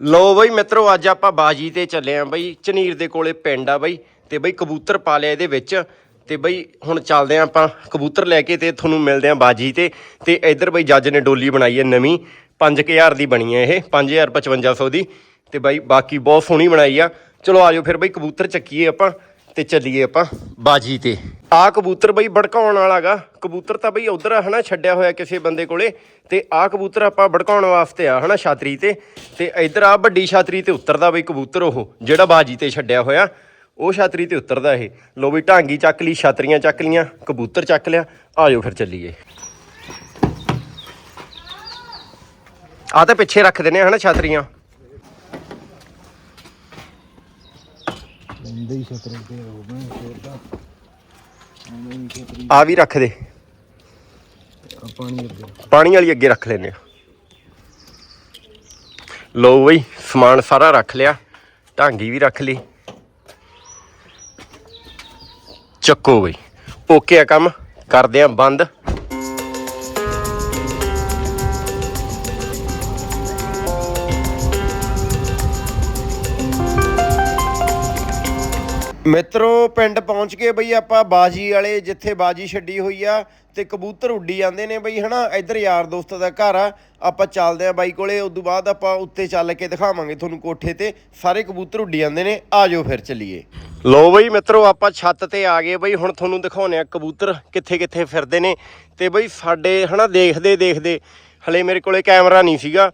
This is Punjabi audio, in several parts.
ਲੋ ਬਈ ਮਿੱਤਰੋ, ਅੱਜ ਆਪਾਂ ਬਾਜੀ ਤੇ ਚੱਲੇ ਆਂ ਬਈ। ਚਨੀਰ ਦੇ ਕੋਲੇ ਪਿੰਡ ਆ ਬਈ ਤੇ ਬਈ ਕਬੂਤਰ ਪਾ ਲਿਆ ਇਹਦੇ ਵਿੱਚ। ਤੇ ਬਈ ਹੁਣ ਚੱਲਦੇ ਆਂ ਆਪਾਂ ਕਬੂਤਰ ਲੈ ਕੇ ਤੇ ਤੁਹਾਨੂੰ ਮਿਲਦੇ ਆਂ ਬਾਜੀ ਤੇ। ਤੇ ਇੱਧਰ ਬਈ ਜੱਜ ਨੇ ਡੋਲੀ ਬਣਾਈ ਹੈ ਨਵੀਂ। 5000 ਦੀ ਬਣੀ ਹੈ ਇਹ 5500 ਦੀ। ਤੇ ਬਾਈ ਬਾਕੀ ਬਹੁਤ ਸੋਹਣੀ ਬਣਾਈ ਆ। ਚਲੋ ਆਜੋ ਫਿਰ ਬਈ ਕਬੂਤਰ ਚੱਕੀਏ ਆਪਾਂ। ਤੇ ਚੱਲੀਏ ਆਪਾਂ ਬਾਜੀ ਤੇ। ਆ ਕਬੂਤਰ ਬਈ ਭੜਕਾਉਣ ਵਾਲਾਗਾ। ਕਬੂਤਰ ਤਾਂ ਬਈ ਉਧਰ ਹਨਾ, ਛੱਡਿਆ ਹੋਇਆ ਕਿਸੇ ਬੰਦੇ ਕੋਲੇ। ਤੇ ਆ ਕਬੂਤਰ ਆਪਾਂ ਭੜਕਾਉਣ ਵਾਸਤੇ ਆ ਹਨਾ ਛਾਤਰੀ ਤੇ। ਤੇ ਇੱਧਰ ਆ ਵੱਡੀ ਛਾਤਰੀ ਤੇ ਉਤਰਦਾ ਬਈ ਕਬੂਤਰ ਉਹ, ਜਿਹੜਾ ਬਾਜੀ ਤੇ ਛੱਡਿਆ ਹੋਇਆ। ਉਹ ਛਾਤਰੀ ਤੇ ਉਤਰਦਾ ਇਹ। ਲੋ ਵੀ ਢਾਂਗੀ ਚੱਕ ਲਈ, ਛਾਤਰੀਆਂ ਚੱਕ ਲੀਆਂ ਕਬੂਤਰ ਚੱਕ ਲਿਆ। ਆਜੋ ਫਿਰ ਚੱਲੀਏ। ਆ ਤਾਂ ਪਿੱਛੇ ਰੱਖ ਦਿੰਨੇ ਆ ਹਨਾ ਛਾਤਰੀਆਂ। ਬੰਦੇ ਹੀ ਛਤਰ ਤੇ ਹੋ ਆ ਵੀ ਰੱਖ ਦੇ। ਆ ਪਾਣੀ ਅੱਗੇ। ਪਾਣੀ ਵਾਲੀ ਅੱਗੇ ਰੱਖ ਲੈਨੇ ਆ। ਲੋ ਬਈ ਸਮਾਨ ਸਾਰਾ ਰੱਖ ਲਿਆ ਢਾਂਗੀ ਵੀ ਰੱਖ ਲਈ। ਚੱਕੋ ਬਈ ਓਕੇ ਆ ਕੰਮ ਕਰਦੇ ਆ ਬੰਦ। ਮਿੱਤਰੋ, ਪਿੰਡ ਪਹੁੰਚ ਕੇ ਬਈ ਆਪਾਂ ਬਾਜੀ ਵਾਲੇ, ਜਿੱਥੇ ਬਾਜੀ ਛੱਡੀ ਹੋਈ ਆ ਤੇ ਕਬੂਤਰ ਉੱਡੀ ਜਾਂਦੇ ਨੇ ਬਈ, ਹਨਾ? ਇੱਧਰ ਯਾਰ ਦੋਸਤ ਦਾ ਘਰ ਆ, ਆਪਾਂ ਚੱਲਦੇ ਆ ਬਾਈ ਕੋਲੇ, ਉਦੋਂ ਬਾਅਦ ਆਪਾਂ ਉੱਤੇ ਚੱਲ ਕੇ ਦਿਖਾਵਾਂਗੇ ਤੁਹਾਨੂੰ ਕੋਠੇ ਤੇ, ਸਾਰੇ ਕਬੂਤਰ ਉੱਡੀ ਜਾਂਦੇ ਨੇ ਆਜੋ ਫਿਰ ਚੱਲੀਏ। ਲੋ ਬਈ ਮਿੱਤਰੋ, ਆਪਾਂ ਛੱਤ ਤੇ ਆ ਗਏ ਬਈ, ਹੁਣ ਤੁਹਾਨੂੰ ਦਿਖਾਉਨੇ ਆ ਕਬੂਤਰ ਕਿੱਥੇ ਕਿੱਥੇ ਫਿਰਦੇ ਨੇ ਤੇ ਬਈ, ਸਾਡੇ, ਹਨਾ ਦੇਖਦੇ ਦੇਖਦੇ ਹਲੇ ਮੇਰੇ ਕੋਲੇ ਕੈਮਰਾ ਨਹੀਂ ਸੀਗਾ।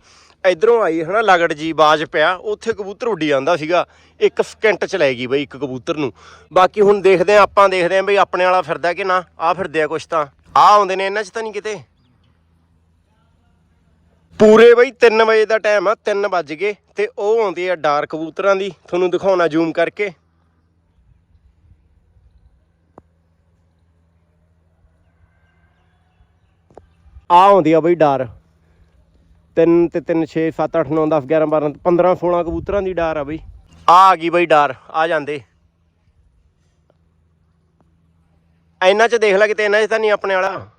ਇਧਰੋਂ ਆਈ ਹਨਾ, ਲਗੜ ਜੀ ਬਾਜ ਪਿਆ, ਉੱਥੇ ਕਬੂਤਰ ਉੱਡੀ ਜਾਂਦਾ ਸੀਗਾ। ਇੱਕ ਸਕਿੰਟ ਚ ਲੈ ਗਈ ਬਈ, ਇੱਕ ਕਬੂਤਰ ਨੂੰ। ਬਾਕੀ ਹੁਣ ਦੇਖਦੇ ਆ, ਆਪਾਂ ਦੇਖਦੇ ਆ ਬਈ ਆਪਣੇ ਵਾਲਾ ਫਿਰਦਾ ਕਿ ਨਾ। ਆ ਫਿਰਦੇ ਆ ਕੁਛ ਤਾਂ। ਆ ਆਉਂਦੇ ਨੇ ਇਹਨਾਂ ਚ ਤਾਂ ਨਹੀਂ ਕਿਤੇ। ਪੂਰੇ ਬਈ 3 ਵਜੇ ਦਾ ਟਾਈਮ ਆ 3 ਵੱਜ ਗਏ, ਤੇ ਉਹ ਆਉਂਦੀ ਆ ਡਾਰ ਕਬੂਤਰਾਂ ਦੀ। ਤੁਹਾਨੂੰ ਦਿਖਾਉਣਾ ਜ਼ੂਮ ਕਰਕੇ। ਆ ਆਉਂਦੀ ਆ ਬਈ ਡਾਰ। 3 ਤੇ 3 6 7 8 9 10 11 12 15 16 ਕਬੂਤਰਾਂ ਦੀ ਡਾਰ ਆ ਬਈ। ਆ ਆ ਗਈ ਬਈ ਡਾਰ, ਆ ਜਾਂਦੇ। ਇਹਨਾਂ ਚ ਦੇਖ ਲੈ ਕਿਤੇ ਇਹਨਾਂ ਚ ਤਾਂ ਨਹੀਂ ਆਪਣੇ ਵਾਲਾ।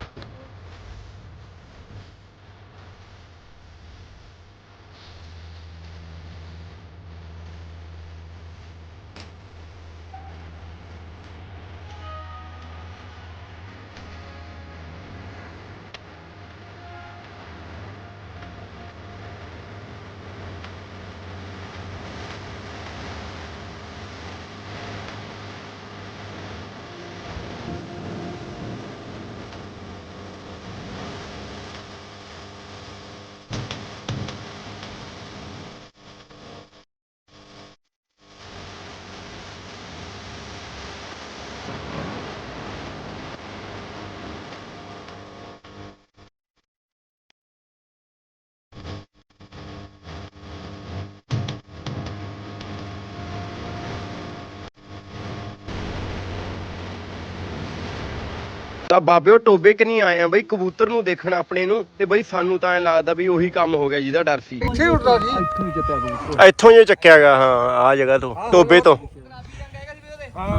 ਤਾਂ ਬਾਬਿਓ ਟੋਬੇ ਕਿ ਨਹੀਂ ਆਏ ਆ ਬਈ? ਕਬੂਤਰ ਨੂੰ ਦੇਖਣ ਆਪਣੇ ਨੂੰ ਤੇ ਬਈ ਸਾਨੂੰ ਤਾਂ ਐ ਲੱਗਦਾ ਵੀ ਉਹੀ ਕੰਮ ਹੋ ਗਿਆ ਜਿਹਦਾ ਡਰ ਸੀ। ਪਿੱਛੇ ਉੱਡਦਾ ਸੀ। ਇੱਥੋਂ ਹੀ ਚੱਤਿਆ ਕਬੂਤਰ ਇੱਥੋਂ ਹੀ ਚੱਕਿਆ ਗਿਆ ਹਾਂ ਆ ਜਗ੍ਹਾ ਤੋਂ ਟੋਬੇ ਤੋਂ।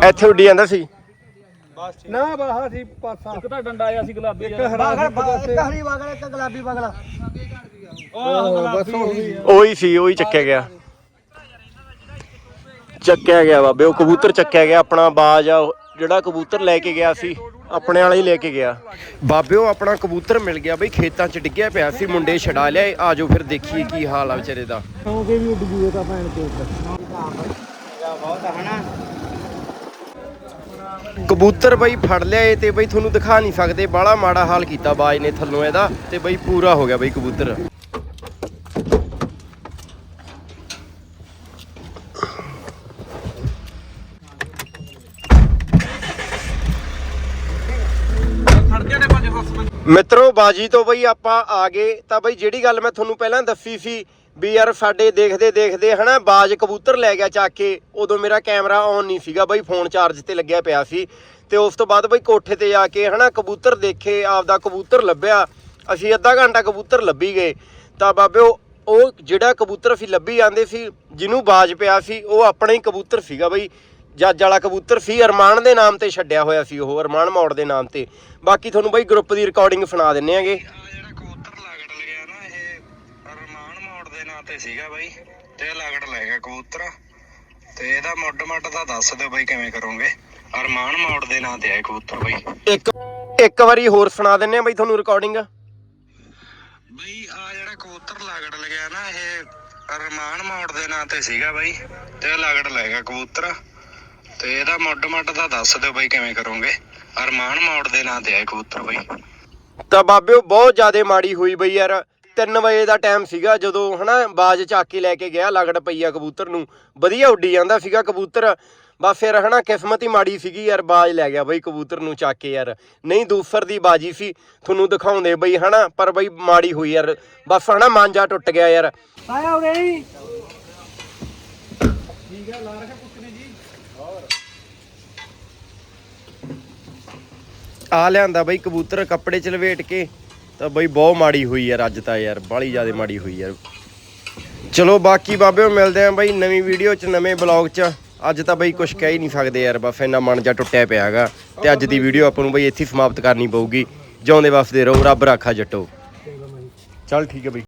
ਇੱਥੇ ਉੱਡੀ ਜਾਂਦਾ ਸੀ। ਨਾ ਬਾਹਾ ਸੀ ਪਾਸਾ ਇੱਕ ਤਾਂ ਡੰਡਾ ਆਇਆ ਸੀ ਗੁਲਾਬੀ ਇੱਕ ਹਰਾ ਇੱਕ ਹਰੀ ਬਾਗਲਾ ਇੱਕ ਗੁਲਾਬੀ ਬਾਗਲਾ। ਉਹ ਉਹੀ ਉਹੀ ਸੀ ਉਹੀ ਚੱਕਿਆ ਗਿਆ। ਚੱਕਿਆ ਗਿਆ ਬਾਬੇ ਉਹ ਕਬੂਤਰ ਚੱਕਿਆ ਗਿਆ ਆਪਣਾ ਬਾਜ ਆ ਉਹ ਜਿਹੜਾ ਕਬੂਤਰ ਲੈ ਕੇ ਗਿਆ ਸੀ। ਆਪਣੇ ਵਾਲਾ ਹੀ ਲੈ ਕੇ ਗਿਆ। ਬਾਬੇ ਆਪਣਾ ਕਬੂਤਰ ਮਿਲ ਗਿਆ ਬਈ, ਖੇਤਾਂ 'ਚ ਡਿੱਗਿਆ ਪਿਆ ਸੀ, ਮੁੰਡੇ ਛਡਾ ਲਿਆਏ ਆਜੋ ਫਿਰ ਦੇਖੀਏ ਕੀ ਹਾਲ ਆ ਵਿਚਾਰੇ ਦਾ। ਸੌਂਕੇ ਵੀ ਉੱਡ ਜੂਏ ਤਾਂ ਭੈਣ ਤੇ ਬਹੁਤ ਹਨਾ ਕਬੂਤਰ ਬਈ ਫੜ ਲਿਆ ਏ ਤੇ ਬਈ ਤੁਹਾਨੂੰ ਦਿਖਾ ਨਹੀਂ ਸਕਦੇ। ਬਾਹਲਾ ਮਾੜਾ ਹਾਲ ਕੀਤਾ ਬਾਜ ਨੇ ਥੱਲੋਂ ਇਹਦਾ ਤੇ ਬਈ ਪੂਰਾ ਹੋ ਗਿਆ ਬਈ ਕਬੂਤਰ। ਮਿੱਤਰੋ, ਬਾਜੀ ਤੋਂ ਬਈ ਆਪਾਂ ਆ ਗਏ। ਤਾਂ ਬਈ ਜਿਹੜੀ ਗੱਲ ਮੈਂ ਤੁਹਾਨੂੰ ਪਹਿਲਾਂ ਦੱਸੀ ਸੀ ਵੀ ਯਾਰ ਸਾਡੇ ਦੇਖਦੇ ਦੇਖਦੇ ਹਨਾ ਬਾਜ ਕਬੂਤਰ ਲੈ ਗਿਆ ਚੱਕ ਕੇ, ਉਦੋਂ ਮੇਰਾ ਕੈਮਰਾ ਔਨ ਨਹੀਂ ਸੀਗਾ ਬਈ ਫੋਨ ਚਾਰਜ ਤੇ ਲੱਗਿਆ ਪਿਆ ਸੀ। ਤੇ ਉਸ ਤੋਂ ਬਾਅਦ ਬਈ ਕੋਠੇ ਤੇ ਜਾ ਕੇ ਹਨਾ ਕਬੂਤਰ ਦੇਖੇ, ਆਪਦਾ ਕਬੂਤਰ ਲੱਭਿਆ। ਅਸੀਂ ਅੱਧਾ ਘੰਟਾ ਕਬੂਤਰ ਲੱਭੀ ਗਏ। ਤਾਂ ਬਾਬੇ ਉਹ ਉਹ ਜਿਹੜਾ ਕਬੂਤਰ ਅਸੀਂ ਲੱਭੀ ਜਾਂਦੇ ਸੀ, ਜਿਹਨੂੰ ਬਾਜ ਪਿਆ ਸੀ, ਉਹ ਆਪਣਾ ਹੀ ਕਬੂਤਰ ਸੀਗਾ ਬਈ। ਜੱਜ ਵਾਲਾ ਕਬੂਤਰ ਸੀ ਅਰਮਾਨ ਦੇ ਨਾਮ ਤੇ ਛੱਡਿਆ ਹੋਇਆ ਸੀ ਉਹ ਅਰਮਾਨ ਮੌੜ ਦੇ ਨਾਮ ਤੇ। ਬਾਕੀ ਤੁਹਾਨੂੰ ਬਈ ਗਰੁੱਪ ਦੀ ਰਿਕਾਰਡਿੰਗ ਸੁਣਾ ਦਿੰਨੇ ਆਗੇ। ਆ ਜਿਹੜਾ ਕਬੂਤਰ ਲਗੜ ਲਿਆ ਨਾ ਇਹ ਰਮਾਨ ਮੋੜ ਦੇ ਨਾਂ ਤੇ ਸੀਗਾ ਬਾਈ ਤੇ ਲਗੜ ਲੈ ਗਿਆ ਕਬੂਤਰ। ਤੇ ਇਹਦਾ ਮੁੱਢ ਮੱਟ ਦਾ ਦੱਸ ਦਿਓ ਬਈ ਕਿਵੇਂ ਕਰੋਗੇ। ਅਰਮਾਨ ਮੌੜ ਦੇ ਨਾਂ ਤੇ ਆਏ ਕਬੂਤਰ ਬਈ। ਇੱਕ ਇੱਕ ਵਾਰੀ ਹੋਰ ਸੁਣਾ ਦਿੰਨੇ ਆ ਬਈ ਤੁਹਾਨੂੰ ਰਿਕਾਰਡਿੰਗ ਬਈ ਆ ਜਿਹੜਾ ਕਬੂਤਰ ਲਗੜ ਲਗਿਆ ਨਾ ਇਹ ਅਰਮਾਨ ਮੌੜ ਦੇ ਨਾਂ ਤੇ ਸੀਗਾ ਬਈ ਤੇ ਲਗੜ ਲੈ ਗਿਆ ਕਬੂਤਰ। ਤੇ ਇਹਦਾ ਮੁੱਢ ਮੱਟ ਦਾ ਦੱਸ ਦਿਓ ਬਈ ਕਿਵੇਂ ਕਰੋਗੇ। ਅਰਮਾਨ ਮੌੜ ਦੇ ਨਾਂ ਤੇ ਆਏ ਕਬੂਤਰ ਬਈ। ਤਾਂ ਬਾਬਿਓ ਬਹੁਤ ਜ਼ਿਆਦਾ ਮਾੜੀ ਹੋਈ ਬਈ ਯਾਰ। 3 ਵਜੇ ਦਾ ਟਾਈਮ ਸੀਗਾ ਜਦੋਂ ਹਨਾ ਬਾਜ ਚੱਕ ਕੇ ਲੈ ਕੇ ਗਿਆ ਲਗੜ ਪਈਆ ਕਬੂਤਰ ਨੂੰ। ਵਧੀਆ ਉੱਡੀ ਜਾਂਦਾ ਸੀਗਾ ਕਬੂਤਰ। ਬਸ ਫਿਰ ਹਨਾ ਕਿਸਮਤ ਹੀ ਮਾੜੀ ਸੀਗੀ ਯਾਰ ਬਾਜ ਲੈ ਗਿਆ ਬਈ ਕਬੂਤਰ ਨੂੰ ਚੱਕ ਕੇ ਯਾਰ। ਨਹੀਂ ਦੂਸਰ ਦੀ ਬਾਜੀ ਸੀ ਤੁਹਾਨੂੰ ਦਿਖਾਉਂਦੇ ਬਈ ਹਨਾ ਪਰ ਬਈ ਮਾੜੀ ਹੋਈ ਯਾਰ। ਬਸ ਹਨਾ ਮਾਂਜਾ ਟੁੱਟ ਗਿਆ ਯਾਰ। ਆਇਆ ਹੋ। ਗਈ ਆ ਲਿਆਂਦਾ ਬਈ ਕਬੂਤਰ ਕੱਪੜੇ ਚ ਲਵੇਟ ਕੇ। ਤਾਂ ਬਈ ਬਹੁਤ ਮਾੜੀ ਹੋਈ ਯਾਰ ਅੱਜ ਤਾਂ ਯਾਰ ਬਾਲੀ ਜ਼ਿਆਦਾ ਮਾੜੀ ਹੋਈ ਯਾਰ। ਚਲੋ ਬਾਕੀ ਬਾਬਿਓ ਮਿਲਦੇ ਆਂ ਬਈ ਨਵੀਂ ਵੀਡੀਓ ਚ, ਨਵੇਂ ਬਲੌਗ ਚ। ਅੱਜ ਤਾਂ ਬਈ ਕੁਝ ਕਹਿ ਹੀ ਨਹੀਂ ਸਕਦੇ ਯਾਰ, ਬਸ ਇੰਨਾ ਮਨ ਜਾ ਟੁੱਟਿਆ ਪਿਆ ਹੈਗਾ। ਤੇ ਅੱਜ ਦੀ ਵੀਡੀਓ ਆਪਾਂ ਨੂੰ ਬਈ ਇੱਥੇ ਸਮਾਪਤ ਕਰਨੀ ਪਊਗੀ। ਜਿਉਂਦੇ ਵਸਦੇ ਰਹੋ, ਰੱਬ ਰਾਖਾ ਜੱਟੋ। ਚੱਲ ਠੀਕ ਹੈ ਬਈ।